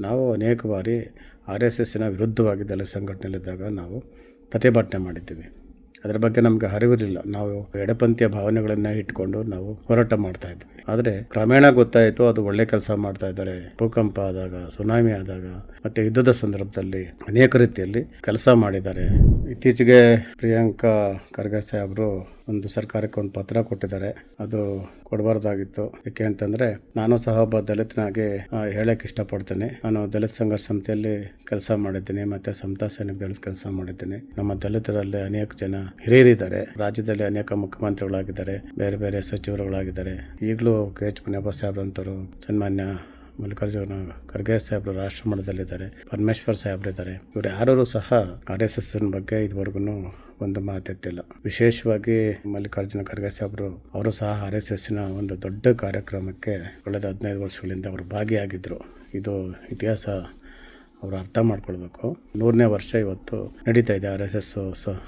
ನಾವು ಅನೇಕ ಬಾರಿ ಆರ್ ಎಸ್ ಎಸ್ಸಿನ ದಲಿತ ಸಂಘಟನೆಯಲ್ಲಿದ್ದಾಗ ನಾವು ಪ್ರತಿಭಟನೆ ಮಾಡಿದ್ದೀವಿ. ಅದರ ಬಗ್ಗೆ ನಮಗೆ ಅರಿವಿರಲಿಲ್ಲ. ನಾವು ಎಡಪಂಥೀಯ ಭಾವನೆಗಳನ್ನ ಇಟ್ಕೊಂಡು ನಾವು ಹೋರಾಟ ಮಾಡ್ತಾ ಇದ್ವಿ. ಆದರೆ ಕ್ರಮೇಣ ಗೊತ್ತಾಯಿತು, ಅದು ಒಳ್ಳೆ ಕೆಲಸ ಮಾಡ್ತಾ ಇದ್ದಾರೆ. ಭೂಕಂಪ ಆದಾಗ, ಸುನಾಮಿ ಆದಾಗ, ಮತ್ತು ಯುದ್ಧದ ಸಂದರ್ಭದಲ್ಲಿ ಅನೇಕ ರೀತಿಯಲ್ಲಿ ಕೆಲಸ ಮಾಡಿದ್ದಾರೆ. ಇತ್ತೀಚೆಗೆ ಪ್ರಿಯಾಂಕಾ ಖರ್ಗೆ ಸಾಹೇಬ್ರು ಒಂದು ಸರ್ಕಾರಕ್ಕೆ ಒಂದು ಪತ್ರ ಕೊಟ್ಟಿದ್ದಾರೆ. ಅದು ಕೊಡಬಾರ್ದಾಗಿತ್ತು. ಯಾಕೆ ಅಂತಂದ್ರೆ ನಾನು ಸಹ ಒಬ್ಬ ದಲಿತನಾಗಿ ಹೇಳಕ್ ಇಷ್ಟಪಡ್ತೇನೆ. ನಾನು ದಲಿತ ಸಂಘರ್ಷ ಸಮಿತಿಯಲ್ಲಿ ಕೆಲಸ ಮಾಡಿದ್ದೀನಿ. ಮತ್ತೆ ಸಮತಾ ಸೈನಿಕ ದಲಿತ ಕೆಲಸ ಮಾಡಿದ್ದೀನಿ. ನಮ್ಮ ದಲಿತರಲ್ಲಿ ಅನೇಕ ಜನ ಹಿರಿಯರಿದ್ದಾರೆ. ರಾಜ್ಯದಲ್ಲಿ ಅನೇಕ ಮುಖ್ಯಮಂತ್ರಿಗಳಾಗಿದ್ದಾರೆ. ಬೇರೆ ಬೇರೆ ಸಚಿವರುಗಳಾಗಿದ್ದಾರೆ. ಈಗಲೂ ಕೆ ಎಚ್ ಮುನಿಯಪ್ಪ ಸಾಹೇಬ್ರಂತರು ಸನ್ಮಾನ್ಯ ಮಲ್ಲಿಕಾರ್ಜುನ ಖರ್ಗೆ ಸಾಹೇಬ್ರು ರಾಷ್ಟ್ರ ಮಟ್ಟದಲ್ಲಿದ್ದಾರೆ ಪರಮೇಶ್ವರ್ ಸಾಹೇಬ್ರಿದ್ದಾರೆ. ಇವರು ಯಾರು ಸಹ ಆರ್ ಎಸ್ ಎಸ್ ಬಗ್ಗೆ ಇದುವರೆಗೂ ಒಂದು ಮಾತೆತ್ತಿಲ್ಲ ವಿಶೇಷವಾಗಿ ಮಲ್ಲಿಕಾರ್ಜುನ ಖರ್ಗೆ ಸಾಹೇಬ್ರು, ಅವರು ಸಹ ಆರ್ ಎಸ್ ಎಸ್ನ ಒಂದು ದೊಡ್ಡ ಕಾರ್ಯಕ್ರಮಕ್ಕೆ ಕಳೆದ ಹದಿನೈದು ವರ್ಷಗಳಿಂದ ಅವರು ಭಾಗಿಯಾಗಿದ್ದರು ಇದು ಇತಿಹಾಸ ಅವರು ಅರ್ಥ ಮಾಡ್ಕೊಳ್ಬೇಕು. ನೂರನೇ ವರ್ಷ ಇವತ್ತು ನಡೀತಾ ಇದೆ ಆರ್ ಎಸ್ ಎಸ್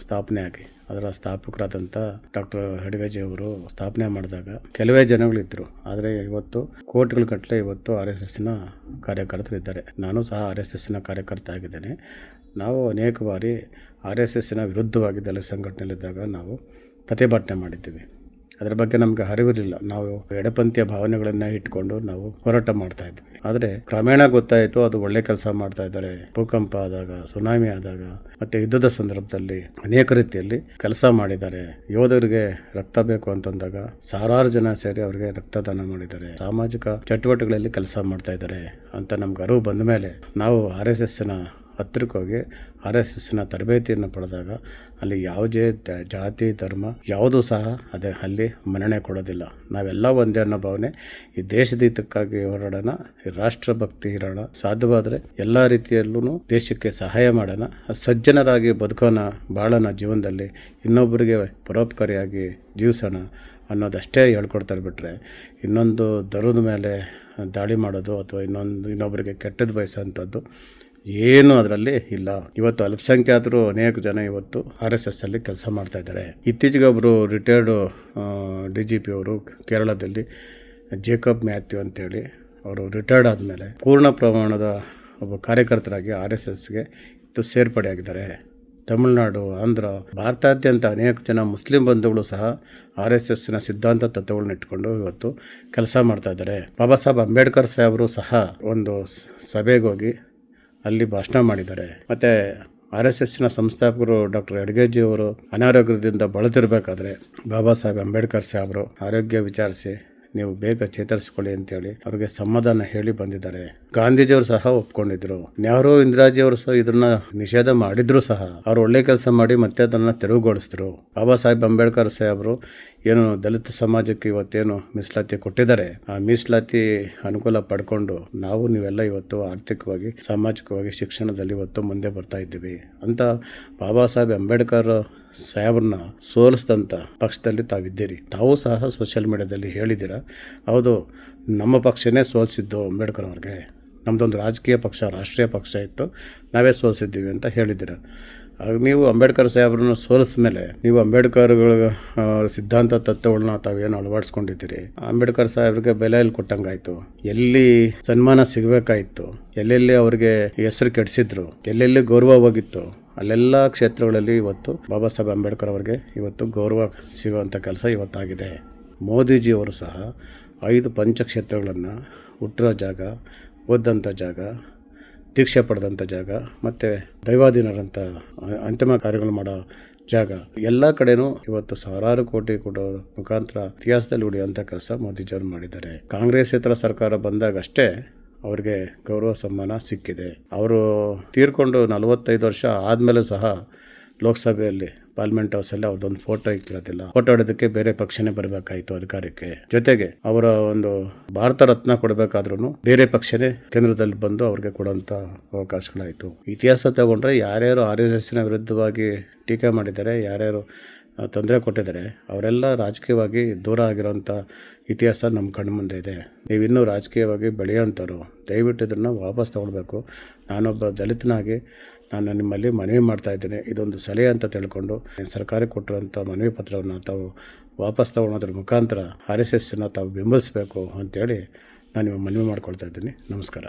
ಸ್ಥಾಪನೆ ಆಗಿ ಅದರ ಸ್ಥಾಪಕರಾದಂಥ ಡಾಕ್ಟರ್ ಹೆಡ್ಗಜಿ ಅವರು ಸ್ಥಾಪನೆ ಮಾಡಿದಾಗ ಕೆಲವೇ ಜನಗಳಿದ್ದರು ಆದರೆ ಇವತ್ತು ಕೋಟ್ಗಳ ಗಟ್ಟಲೆ ಇವತ್ತು ಆರ್ ಎಸ್ ಎಸ್ಸಿನ ಕಾರ್ಯಕರ್ತರಿದ್ದಾರೆ. ನಾನು ಸಹ ಆರ್ ಎಸ್ ಎಸ್ನ ಕಾರ್ಯಕರ್ತ ಆಗಿದ್ದೇನೆ. ನಾವು ಅನೇಕ ಬಾರಿ ಆರ್ ಎಸ್ ಎಸ್ನ ವಿರುದ್ಧವಾಗಿ ದಲಿತ ಸಂಘಟನೆಯಲ್ಲಿದ್ದಾಗ ನಾವು ಪ್ರತಿಭಟನೆ ಮಾಡಿದ್ದೀವಿ. ಅದರ ಬಗ್ಗೆ ನಮಗೆ ಅರಿವಿರಲಿಲ್ಲ. ನಾವು ಎಡಪಂಥೀಯ ಭಾವನೆಗಳನ್ನ ಇಟ್ಕೊಂಡು ನಾವು ಹೋರಾಟ ಮಾಡ್ತಾ ಇದ್ವಿ. ಆದರೆ ಕ್ರಮೇಣ ಗೊತ್ತಾಯಿತು, ಅದು ಒಳ್ಳೆ ಕೆಲಸ ಮಾಡ್ತಾ ಇದ್ದಾರೆ. ಭೂಕಂಪ ಆದಾಗ, ಸುನಾಮಿ ಆದಾಗ, ಮತ್ತೆ ಯುದ್ಧದ ಸಂದರ್ಭದಲ್ಲಿ ಅನೇಕ ರೀತಿಯಲ್ಲಿ ಕೆಲಸ ಮಾಡಿದ್ದಾರೆ. ಯೋಧರಿಗೆ ರಕ್ತ ಬೇಕು ಅಂತಂದಾಗ ಸಾವಿರಾರು ಜನ ಸೇರಿ ಅವರಿಗೆ ರಕ್ತದಾನ ಮಾಡಿದ್ದಾರೆ. ಸಾಮಾಜಿಕ ಚಟುವಟಿಕೆಗಳಲ್ಲಿ ಕೆಲಸ ಮಾಡ್ತಾ ಇದ್ದಾರೆ ಅಂತ ನಮ್ಗೆ ಅರಿವು ಬಂದ ಮೇಲೆ ನಾವು ಆರ್ ಎಸ್ ಎಸ್ಸಿನ ಹತ್ತಿರಕ್ಕೆ ಹೋಗಿ ಆರ್ ಎಸ್ ಎಸ್ನ ತರಬೇತಿಯನ್ನು ಪಡೆದಾಗ ಅಲ್ಲಿ ಯಾವುದೇ ಜಾತಿ, ಧರ್ಮ ಯಾವುದೂ ಸಹ ಅದೇ ಅಲ್ಲಿ ಮನ್ನಣೆ ಕೊಡೋದಿಲ್ಲ. ನಾವೆಲ್ಲ ಒಂದೇ ಅನ್ನೋ ಭಾವನೆ ಈ ದೇಶದ ಹಿತಕ್ಕಾಗಿ ಹೋರಾಡೋಣ, ಈ ರಾಷ್ಟ್ರಭಕ್ತಿ ಇರೋಣ. ಸಾಧ್ಯವಾದರೆ ಎಲ್ಲ ರೀತಿಯಲ್ಲೂ ದೇಶಕ್ಕೆ ಸಹಾಯ ಮಾಡೋಣ. ಸಜ್ಜನರಾಗಿ ಬದುಕೋಣ, ಬಾಳೋಣ ಜೀವನದಲ್ಲಿ. ಇನ್ನೊಬ್ಬರಿಗೆ ಪರೋಪಕಾರಿಯಾಗಿ ಜೀವಿಸೋಣ ಅನ್ನೋದಷ್ಟೇ ಹೇಳ್ಕೊಡ್ತಾರೆ ಬಿಟ್ಟರೆ ಇನ್ನೊಂದು ದರದ ಮೇಲೆ ದಾಳಿ ಮಾಡೋದು ಅಥವಾ ಇನ್ನೊಂದು, ಇನ್ನೊಬ್ಬರಿಗೆ ಕೆಟ್ಟದ್ದು ಬಯಸೋವಂಥದ್ದು ಏನು ಅದರಲ್ಲಿ ಇಲ್ಲ. ಇವತ್ತು ಅಲ್ಪಸಂಖ್ಯಾತರು ಅನೇಕ ಜನ ಇವತ್ತು ಆರ್ ಎಸ್ ಎಸ್ ಅಲ್ಲಿ ಕೆಲಸ ಮಾಡ್ತಾ ಇದ್ದಾರೆ. ಇತ್ತೀಚೆಗೆ ಒಬ್ಬರು ರಿಟೈರ್ಡು ಡಿ ಜಿ ಪಿ ಅವರು ಕೇರಳದಲ್ಲಿ ಜೇಕಬ್ ಮ್ಯಾಥ್ಯೂ ಅಂತೇಳಿ ಅವರು ರಿಟೈರ್ಡ್ ಆದಮೇಲೆ ಪೂರ್ಣ ಪ್ರಮಾಣದ ಒಬ್ಬ ಕಾರ್ಯಕರ್ತರಾಗಿ ಆರ್ ಎಸ್ ಎಸ್ಗೆ ಇತ್ತು ಸೇರ್ಪಡೆಯಾಗಿದ್ದಾರೆ ತಮಿಳುನಾಡು, ಆಂಧ್ರ ಭಾರತಾದ್ಯಂತ ಅನೇಕ ಜನ ಮುಸ್ಲಿಂ ಬಂಧುಗಳು ಸಹ ಆರ್ ಎಸ್ ಎಸ್ನ ಸಿದ್ಧಾಂತ ತತ್ವಗಳನ್ನ ಇಟ್ಕೊಂಡು ಇವತ್ತು ಕೆಲಸ ಮಾಡ್ತಾ ಇದ್ದಾರೆ. ಬಾಬಾ ಸಾಹೇಬ್ ಅಂಬೇಡ್ಕರ್ ಸಾಹೇಬರು ಸಹ ಒಂದು ಸಭೆಗೋಗಿ ಅಲ್ಲಿ ಭಾಷಣ ಮಾಡಿದ್ದಾರೆ. ಮತ್ತು ಆರ್ ಎಸ್ ಎಸ್ನ ಸಂಸ್ಥಾಪಕರು ಡಾಕ್ಟರ್ ಅಡ್ಗೇಜಿ ಅವರು ಅನಾರೋಗ್ಯದಿಂದ ಬಳಲಿರಬೇಕಾದ್ರೆ ಬಾಬಾ ಸಾಹೇಬ್ ಅಂಬೇಡ್ಕರ್ ಸಾಹೇಬರು ಆರೋಗ್ಯ ವಿಚಾರಿಸಿ ನೀವು ಬೇಗ ಚೇತರಿಸಿಕೊಳ್ಳಿ ಅಂತೇಳಿ ಅವ್ರಿಗೆ ಸಮಾಧಾನ ಹೇಳಿ ಬಂದಿದ್ದಾರೆ. ಗಾಂಧೀಜಿಯವರು ಸಹ ಒಪ್ಕೊಂಡಿದ್ರು. ನೆಹರು ಇಂದಿರಾಜಿಯವರು ಸಹ ಇದನ್ನ ನಿಷೇಧ ಮಾಡಿದ್ರು ಸಹ. ಅವ್ರು ಒಳ್ಳೆ ಕೆಲಸ ಮಾಡಿ ಮತ್ತೆ ಅದನ್ನ ತೆರವುಗೊಳಿಸಿದ್ರು. ಬಾಬಾ ಸಾಹೇಬ್ ಅಂಬೇಡ್ಕರ್ ಸಾಹೇಬರು ಏನು ದಲಿತ ಸಮಾಜಕ್ಕೆ ಇವತ್ತೇನು ಮೀಸಲಾತಿ ಕೊಟ್ಟಿದ್ದಾರೆ. ಆ ಮೀಸಲಾತಿ ಅನುಕೂಲ ಪಡ್ಕೊಂಡು ನಾವು ನೀವೆಲ್ಲ ಇವತ್ತು ಆರ್ಥಿಕವಾಗಿ, ಸಾಮಾಜಿಕವಾಗಿ ಶಿಕ್ಷಣದಲ್ಲಿ ಇವತ್ತು ಮುಂದೆ ಬರ್ತಾ ಇದ್ದೀವಿ. ಅಂತ ಬಾಬಾ ಸಾಹೇಬ್ ಅಂಬೇಡ್ಕರ್ ಸಾಹೇಬ್ರನ್ನ ಸೋಲಿಸಿದಂಥ ಪಕ್ಷದಲ್ಲಿ ತಾವಿದ್ದೀರಿ. ತಾವು ಸಹ ಸೋಷಿಯಲ್ ಮೀಡಿಯಾದಲ್ಲಿ ಹೇಳಿದ್ದೀರಾ? ಹೌದು, ನಮ್ಮ ಪಕ್ಷನೇ ಸೋಲಿಸಿದ್ದು ಅಂಬೇಡ್ಕರ್ ಅವ್ರಿಗೆ. ನಮ್ಮದೊಂದು ರಾಜಕೀಯ ಪಕ್ಷ, ರಾಷ್ಟ್ರೀಯ ಪಕ್ಷ ಇತ್ತು. ನಾವೇ ಸೋಲಿಸಿದ್ದೀವಿ ಅಂತ ಹೇಳಿದ್ದೀರ? ನೀವು ಅಂಬೇಡ್ಕರ್ ಸಾಹೇಬ್ರನ್ನ ಸೋಲಿಸಿದ ಮೇಲೆ ನೀವು ಅಂಬೇಡ್ಕರ್ಗಳ ಸಿದ್ಧಾಂತ ತತ್ವಗಳನ್ನ ತಾವೇನು ಅಳವಡಿಸ್ಕೊಂಡಿದ್ದೀರಿ? ಅಂಬೇಡ್ಕರ್ ಸಾಹೇಬ್ರಿಗೆ ಬೆಲೆ ಕೊಟ್ಟಂಗಾಯಿತು ಕೊಟ್ಟಂಗಾಯ್ತು? ಎಲ್ಲಿ ಸನ್ಮಾನ ಸಿಗಬೇಕಾಯಿತು? ಎಲ್ಲೆಲ್ಲಿ ಅವ್ರಿಗೆ ಹೆಸರು ಕೆಡಿಸಿದ್ರು? ಎಲ್ಲೆಲ್ಲಿ ಗೌರವ ಹೋಗಿತ್ತು? ಅಲ್ಲೆಲ್ಲ ಕ್ಷೇತ್ರಗಳಲ್ಲಿ ಇವತ್ತು ಬಾಬಾ ಸಾಹೇಬ್ ಅಂಬೇಡ್ಕರ್ ಅವರಿಗೆ ಇವತ್ತು ಗೌರವ ಸಿಗುವಂಥ ಕೆಲಸ ಇವತ್ತಾಗಿದೆ. ಮೋದಿಜಿಯವರು ಸಹ ಐದು ಪಂಚಕ್ಷೇತ್ರಗಳನ್ನು ಹುಟ್ಟಿರೋ ಜಾಗ ಓದ್ದಂಥ ಜಾಗ, ದೀಕ್ಷೆ ಪಡೆದಂಥ ಜಾಗ, ಮತ್ತು ದೈವಾಧೀನರಂಥ ಅಂತಿಮ ಕಾರ್ಯಗಳು ಮಾಡೋ ಜಾಗ. ಎಲ್ಲ ಕಡೆನೂ ಇವತ್ತು ಸಾವಿರಾರು ಕೋಟಿ ಕೊಡೋ ಮುಖಾಂತರ ಇತಿಹಾಸದಲ್ಲಿ ಉಳಿಯುವಂಥ ಕೆಲಸ ಮೋದಿಜಿಯವರು ಮಾಡಿದ್ದಾರೆ. ಕಾಂಗ್ರೆಸ್ ಇತರ ಸರ್ಕಾರ ಬಂದಾಗ ಅಷ್ಟೇ ಅವ್ರಿಗೆ ಗೌರವ ಸಮ್ಮಾನ ಸಿಕ್ಕಿದೆ. ಅವರು ತೀರ್ಕೊಂಡು ನಲವತ್ತೈದು ವರ್ಷ ಆದಮೇಲೂ ಸಹ ಲೋಕಸಭೆಯಲ್ಲಿ, ಪಾರ್ಲಿಮೆಂಟ್ ಹೌಸಲ್ಲಿ ಅವ್ರದ್ದೊಂದು ಫೋಟೋ ಇಕ್ಕಿರೋದಿಲ್ಲ. ಫೋಟೋ ಹೊಡೋದಕ್ಕೆ ಬೇರೆ ಪಕ್ಷನೇ ಬರಬೇಕಾಯಿತು ಅಧಿಕಾರಕ್ಕೆ. ಜೊತೆಗೆ ಅವರ ಒಂದು ಭಾರತ ರತ್ನ ಕೊಡಬೇಕಾದ್ರೂ ಬೇರೆ ಪಕ್ಷನೇ ಕೇಂದ್ರದಲ್ಲಿ ಬಂದು ಅವ್ರಿಗೆ ಕೊಡುವಂಥ ಅವಕಾಶಗಳಾಯಿತು. ಇತಿಹಾಸ ತಗೊಂಡ್ರೆ ಯಾರ್ಯಾರು ಆರ್ ಎಸ್ ಎಸ್ನ ವಿರುದ್ಧವಾಗಿ ಟೀಕೆ ಮಾಡಿದ್ದಾರೆ, ಯಾರ್ಯಾರು ತೊಂದರೆ ಕೊಟ್ಟಿದ್ದಾರೆ. ಅವರೆಲ್ಲ ರಾಜಕೀಯವಾಗಿ ದೂರ ಆಗಿರೋಂಥ ಇತಿಹಾಸ ನಮ್ಮ ಕಣ್ಣು ಮುಂದೆ ಇದೆ. ನೀವಿನ್ನೂ ರಾಜಕೀಯವಾಗಿ ಬೆಳೆಯೋಂಥವ್ರು ದಯವಿಟ್ಟು ಇದನ್ನು ವಾಪಸ್ ತೊಗೊಳ್ಬೇಕು. ನಾನೊಬ್ಬ ದಲಿತನಾಗಿ ನಾನು ನಿಮ್ಮಲ್ಲಿ ಮನವಿ ಮಾಡ್ತಾಯಿದ್ದೀನಿ ಇದೊಂದು ಸಲಹೆ ಅಂತ ತಿಳ್ಕೊಂಡು ಸರ್ಕಾರಕ್ಕೆ ಕೊಟ್ಟಿರೋಂಥ ಮನವಿ ಪತ್ರವನ್ನು ತಾವು ವಾಪಸ್ ತೊಗೊಳೋದ್ರ ಮುಖಾಂತರ ಆರ್ ಎಸ್ ಎಸ್ಸನ್ನು ತಾವು ಬೆಂಬಲಿಸಬೇಕು ಅಂತೇಳಿ ನಾನು ನಿಮ್ಮ ಮನವಿ ಮಾಡ್ಕೊಳ್ತಾ ಇದ್ದೀನಿ. ನಮಸ್ಕಾರ.